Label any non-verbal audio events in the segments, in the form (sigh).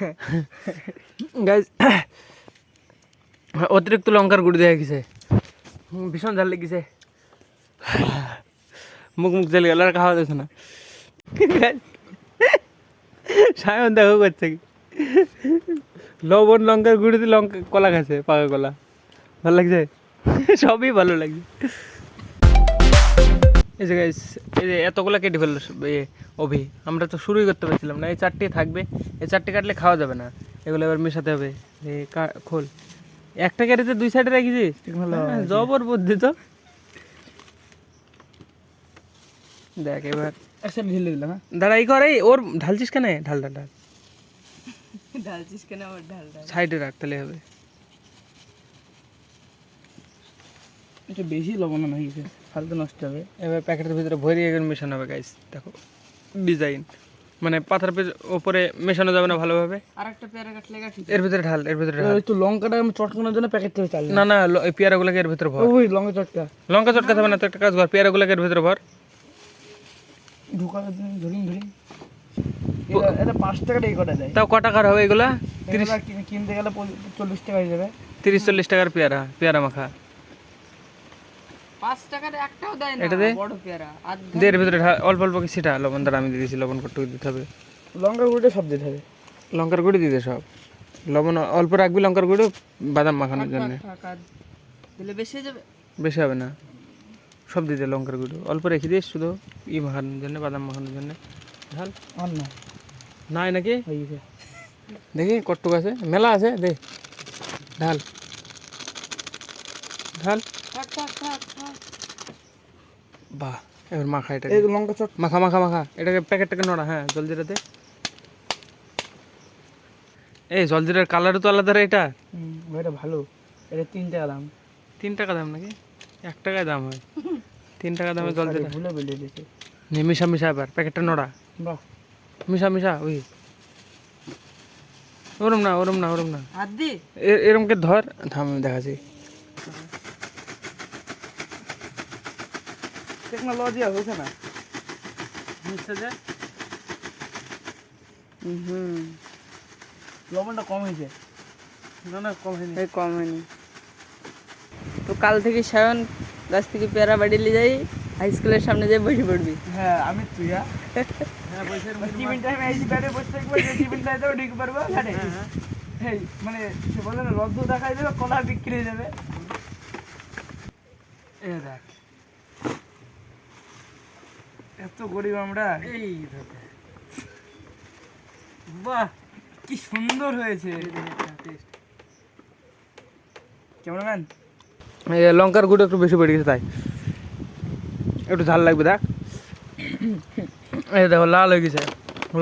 (laughs) Guys (coughs) অতিরিক্ত লঙ্কার গুঁড়ি দেওয়া গেছে। ভীষণ ঝাল লেগেছে। মুখ (sighs) মুখ জ্বলে গেল আর খাওয়া যাচ্ছে না সায়ন দেখো করছে কি? লবণ লঙ্কার গুঁড়ি দিয়ে লঙ্কা কলা খাচ্ছে পাকা কলা। (laughs) ভালো লাগছে? সবই (laughs) ভালো লাগছে। এই যে গাইস এই যে এতগুলো কেটে ফেলল এ অভি। আমরা তো শুরুই করতে পারছিলাম না এই চারটে থাকবে। এই চারটে কাটলে খাওয়া যাবে না। এগুলো এবার মেশাতে হবে। খোল। একটা কেটেতে দুই সাইডে রেখেছিস জবর বুদ্ধি তো। দেখ এবার। একসাথে ঢেলে দিলাম হ্যাঁ। দাঁড়া এই কর এই ওর ঢালছিস কেন? ঢাল ঢাল ঢাল। ঢালছিস কেন আমার ঢাল ঢাল। সাইডে রাখ তাহলে হবে। এটা বেশি লবণ না গেছে। হালকা নষ্ট হবে। এবার প্যাকেটের ভিতরে ভরিয়ে এগুলো মেশানো হবে গাইস দেখো। ডিজাইন মানে পাথার ওপরে মেশানো যাবে না ভালোভাবে। আরেকটা পেয়ারা কাটলে কাটি এর ভিতরে ঢাল এর ভিতরে ঢাল। একটু লঙ্কাটা আমি চটকানোর জন্য প্যাকেট থেকে চাল না না এই পেয়ারাগুলোকে এর ভিতরে ভর। ওই লঙ্কা চটকা। লঙ্কা চটকা হবে না তো একটা কাজ কর পেয়ারাগুলোকে এর ভিতরে ভর। জন্য ধরিন ধরিন এটা- এটা পাঁচ এই কটা দেয়। তাও ক টাকার হবে এগুলা? কিনে- কিনতে গেলে চল্লিশ টাকা হয়ে যাবে তিরিশ চল্লিশ টাকার পেয়ারা পেয়ারা মাখা। পাঁচ টাকার একটাও দেয় না বড় পেয়ারা। আর ভিতরে ঢাল- অল্প অল্প কিছুটা লবণ দ্বারা আমি দিয়ে দিয়েছি লবণ কটুকু দিতে হবে। লঙ্কার গুঁড়োটা সব দিতে হবে। লঙ্কার গুঁড়ি দিতে সব। লবণ অল্প রাখবি লঙ্কার গুঁড়ো বাদাম মাখানোর জন্য। দিলে বেশি যাবে? বেশি হবে না। সব দিতে লঙ্কার গুঁড়ো। অল্প রেখে দিস শুধু ই মাখানোর জন্য বাদাম মাখানোর জন্য। ঢাল। আর না নাই নাকি? হয়ে গেছে দেখি কটুক আছে মেলা আছে দে। ঢাল। ঢাল। বাহ এবার মাখা এটাকে। এই লঙ্কা চট। মাখা মাখা মাখা। এটাকে প্যাকেটটাকে নড়া হ্যাঁ জলজিরাতে এই জলজিরার কালারও তো আলাদা রে এটা। এটা ভালো। এটা তিন টাকা দাম। তিন টাকা দাম নাকি? এক টাকায় দাম হয়। তিন টাকা দামে জলজিরা ভুলে বেরিয়ে দিয়েছে। নে মিশা মিশা এবার প্যাকেটটা নড়া। বাহ। মিশা মিশা ওই। ওরম না ওরম না ওরম না। হাত দি। এরমকে ধর থাম আমি দেখাচ্ছি। টেকনোলজি হয়েছে না? হুম লবণটা কম হয়েছে না না কম হয়নি। কম হয়নি। তো কাল থেকে সায়ন গাছ থেকে পেয়ারা বাড়ি নিয়ে যাই হাই স্কুলের সামনে যাই বসে পড়বি। হ্যাঁ আমি তুই হ্যাঁ? হ্যাঁ বলছে টিফিন টাইমে ব্যাটে বসে থাকব টিফিন টাইমেও ঢুকে পারব ঘাটে এই মানে সে বলে না রদ্দ দেখাই দেবে কলা বিক্রি হয়ে যাবে। এ দেখ। এত গরিব আমরা। এই দেখ। বাহ কি সুন্দর হয়েছে। ক্যামেরাম্যান লঙ্কার গুঁড়ো একটু বেশি পড়ে গেছে তাই। একটু ঝাল লাগবে দেখ। এই দেখো লাল হয়ে গেছে।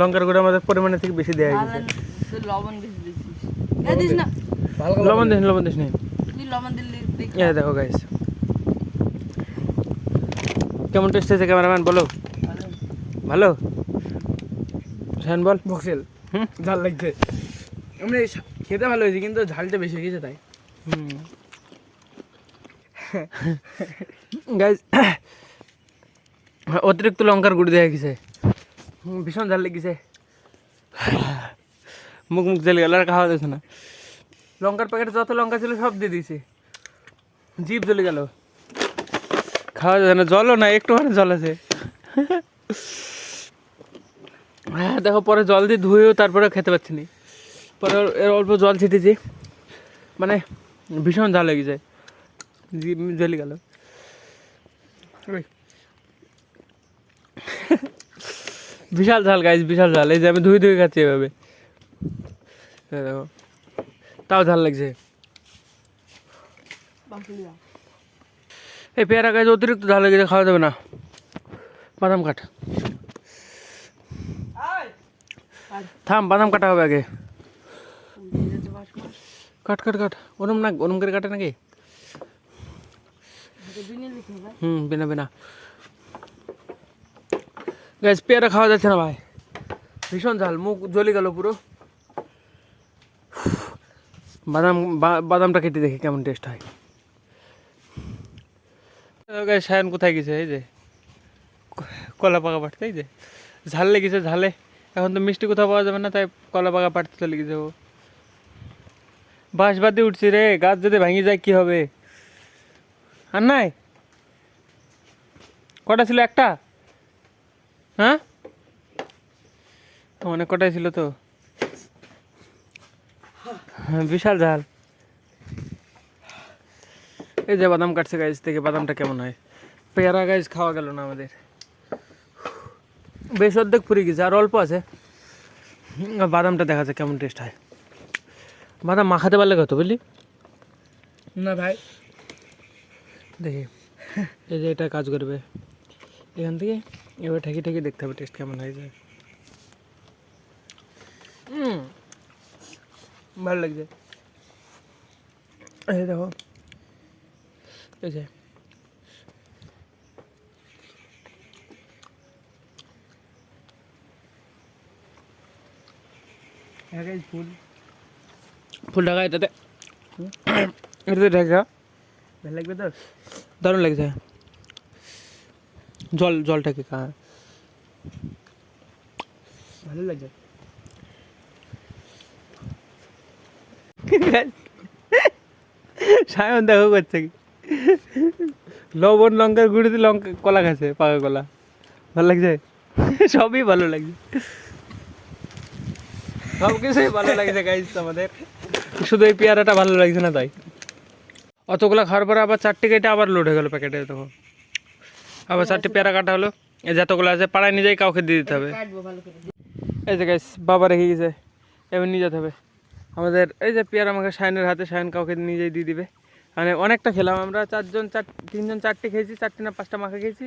লঙ্কার গুঁড়ো আমাদের পরিমাণের থেকে বেশি দেওয়া গেছে। তুই লবণ বেশি দিস। না। লবণ দিস লবণ দিস নি। তুই লবণ দিলি দেখো। গাইস কেমন টেস্ট হয়েছে ক্যামেরাম্যান বলো। ভালো? শান বল। বক্সেল হুম? ঝাল লাগছে। এমনি খেতে ভালো হয়েছে কিন্তু ঝালটা বেশি হয়ে গেছে তাই। হুম। (laughs) গাইজ অতিরিক্ত লঙ্কার গুঁড়ি দেওয়া গেছে। ভীষণ ঝাল লেগেছে। মুখ মুখ জ্বলে গেল আর খাওয়া যাচ্ছে না। লঙ্কার প্যাকেটে যত লঙ্কা ছিল সব দিয়ে দিয়েছি। জিভ জ্বলে গেল। খাওয়া যাচ্ছে না জলও না একটুখানি জল আছে। (laughs) হ্যাঁ দেখো, পরে জল দিয়ে ধুয়েও তারপরে খেতে পাচ্ছি না। পরে এর অল্প জল ছিটেছি মানে ভীষণ ঝাল লেগে যায় জ্বলে গেল। বিশাল ঝাল গাইজ বিশাল ঝাল। এই যে আমি ধুয়ে ধুয়ে খাচ্ছি এভাবে। দেখো, তাও ঝাল লাগছে। এই পেয়ারা গাছ অতিরিক্ত ঝাল লেগেছে, খাওয়া যাবে না। বাদাম কাট থাম, বাদাম কাটা হবে আগে। কাট কাট কাট। ওরম না, ওরম করে কাটে নাকি? হুম, বিনা বিনা। গ্যাস পেয়ারা খাওয়া যাচ্ছে না ভাই। ভীষণ ঝাল, মুখ জ্বলে গেল পুরো। বাদাম বাদামটা কেটে দেখি কেমন টেস্ট হয়। সায়ন কোথায় গেছে? এই যে। কলা পাকা পাঠতে এই যে। ঝাল লেগেছে ঝালে। এখন তো মিষ্টি কোথাও পাওয়া যাবে না তাই কলা বাগা পাড়তে চলে গিয়ে যাব বাঁশ বাদে উঠছি রে গাছ যদি ভেঙে যায় কি হবে? আর নাই? কটা ছিল একটা? হ্যাঁ? অনেক কটাই ছিল তো। হ্যাঁ, বিশাল ঝাল। এই যে বাদাম কাটছে গাছ থেকে বাদামটা কেমন হয়। পেয়ারা গাছ খাওয়া গেল না আমাদের। বেশ অর্ধেক ফুরিয়ে গেছে আর অল্প আছে। বাদামটা দেখা যায় কেমন টেস্ট হয়। বাদাম মাখাতে পারলে কত বুঝলি? না ভাই। দেখি। এই যে এটা কাজ করবে। এখান থেকে এবার ঠেকি ঠেকি দেখতে হবে টেস্ট কেমন হয়েছে। হুম ভালো লাগছে। এই দেখো। এই যে। ফুল ঢাকা এটাতে। (coughs) এটাতে ঢাকা। ভালো লাগবে তো? দারুণ লাগছে। জল জলটাকে খা। ভালো লাগছে। (laughs) সায়ন দেখো করছে কি? লবণ লঙ্কার গুঁড়িতে লঙ্কা কলা খাচ্ছে পাকা কলা। ভালো লাগছে? (laughs) সবই ভালো লাগছে। সব কিছুই ভালো লাগছে গাইস আমাদের শুধু এই পেয়ারাটা ভালো লাগছে না তাই। অতগুলো খাওয়ার পরে আবার চারটে কেটে আবার লোড হয়ে গেলো প্যাকেটে তখন আবার চারটে পেয়ারা কাটা হলো। এই যতগুলো আছে পাড়ায় নিজেই কাউকে দিয়ে দিতে হবে। এই যে গাইস বাবা রেখে গেছে। এবার নিয়ে যেতে হবে। আমাদের এই যে পেয়ারা আমাকে সায়নের হাতে সায়ন কাউকে নিজেই দিয়ে দিবে। মানে অনেকটা খেলাম আমরা চারজন চার তিনজন চারটে খেয়েছি চারটে না পাঁচটা মাখা খেয়েছি।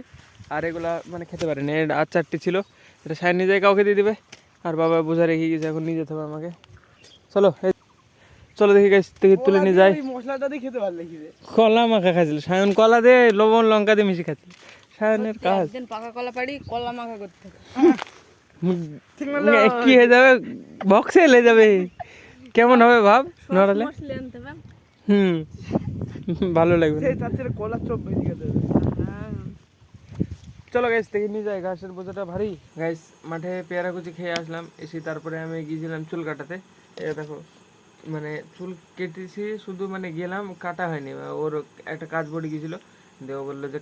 আর এগুলা মানে খেতে পারিনি আর চারটে ছিল। এটা সায়ন নিজেই কাউকে দিয়ে দিবে। আর বাবা বোঝা রেখে গেছে এখন নিয়ে যেতে হবে আমাকে। চলো এই চলো দেখি গাইস দেখি তুলে নিয়ে যাই। মশলাটা দিয়ে খেতে ভালো লাগছে কলা মাখা খাইছিল। সায়ন কলা দিয়ে লবণ লঙ্কা দিয়ে মিশিয়ে খাচ্ছিল সায়নের কাজ। একদিন পাকা কলা পাড়ি কলা মাখা করতে। কি হয়ে যাবে? বক্সে এলে যাবে। কেমন হবে ভাব? নড়ালে? মশলা আনতে হবে হুম। ভালো লাগবে থেকে কলার চপ বেশি খেতে হবে। চলো গাইস দেখে নিয়ে যাই। ঘাসের বোঝাটা ভারী। গাইস মাঠে পেয়ারা কুচি খেয়ে আসলাম। এসে তারপরে আমি গিয়েছিলাম চুল কাটাতে। এ দেখো মানে চুল কেটেছি, শুধু মানে গেলাম, কাটা হয়নি। ওর একটা কাজ পড়ে গিয়েছিল। দিয়ে ও বলল যে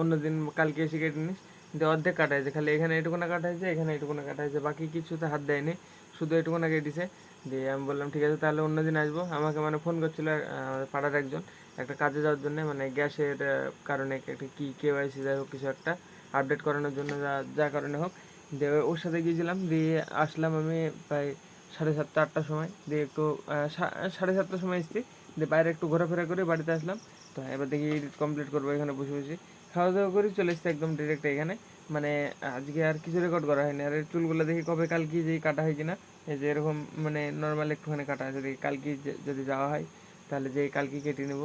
অন্যদিন কালকে এসে কেটে নিস। দিয়ে অর্ধেক কাটা হয়েছে। খালি এখানে এটুকুনা কাটা হয়েছে, এখানে এটুকুনা কাটা হয়েছে। বাকি কিছুতে হাত দেয়নি, শুধু এটুকুনা কেটেছে। দিয়ে আমি বললাম, ঠিক আছে, তাহলে অন্যদিন আসব। আমাকে মানে ফোন করছিল আমাদের পাড়ার একজন, একটা কাজে যাওয়ার জন্য মানে গ্যাসের কারণে একটা কি কেওয়াইসি যাই হোক, কিছু একটা। আপডেট করানোর জন্য যা যা কারণে হোক। দিয়ে ওর সাথে গিয়েছিলাম, দিয়ে আসলাম আমি প্রায় সাড়ে সাতটা, আটটার সময়। দিয়ে একটু সাড়ে সাতটার সময় এসেছি। দিয়ে বাইরে একটু ঘোরাফেরা করে বাড়িতে আসলাম। তো এবার দেখি এডিট কমপ্লিট করব এখানে বসে বসে। খাওয়া দাওয়া করে চলে এসেছি একদম ডিরেক্ট এখানে। মানে আজকে আর কিছু রেকর্ড করা হয়নি। আর চুলগুলো দেখি কবে, কালকে যেই কাটা হয় কিনা। এই যে এরকম মানে নর্মাল একটুখানি কাটা আছে। দেখি কালকে যদি যাওয়া হয়, তাহলে যে কালকে কেটে নেব।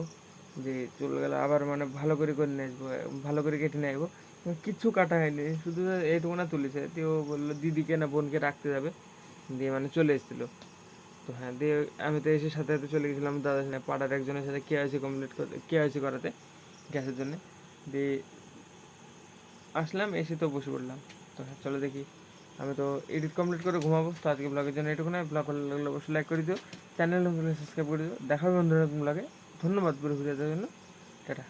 যে চুলগুলো আবার মানে ভালো করে করে নিয়ে আসব, ভালো করে কেটে নিয়ে আসব। কিচ্ছু কাটা হয়নি শুধু এইটুকু না তুলেছে। দিয়ে ও বলল, দিদিকে না বোনকে রাখতে যাবে। দিয়ে মানে চলে এসেছিল। তো হ্যাঁ দিয়ে আমি তো এসে সাথে সাথে চলে গেছিলাম সাথে পাড়ার একজনের সাথে কে কেআইসি কমপ্লিট করতে কেআইসি করাতে, গ্যাসের জন্য। দিয়ে আসলাম, এসে তো বসে পড়লাম। তো হ্যাঁ চলো দেখি। আমি তো এডিট কমপ্লিট করে ঘুমাবো। তো আজকে ব্লগের জন্য এটুকু নয় ব্লগ ভালো লাগলে অবশ্যই লাইক করে দিও। চ্যানেল সাবস্ক্রাইব করে দিও। দেখা হবে বন্ধুরা ব্লগে ধন্যবাদ পুরো ভিডিওর জন্য। টাটা।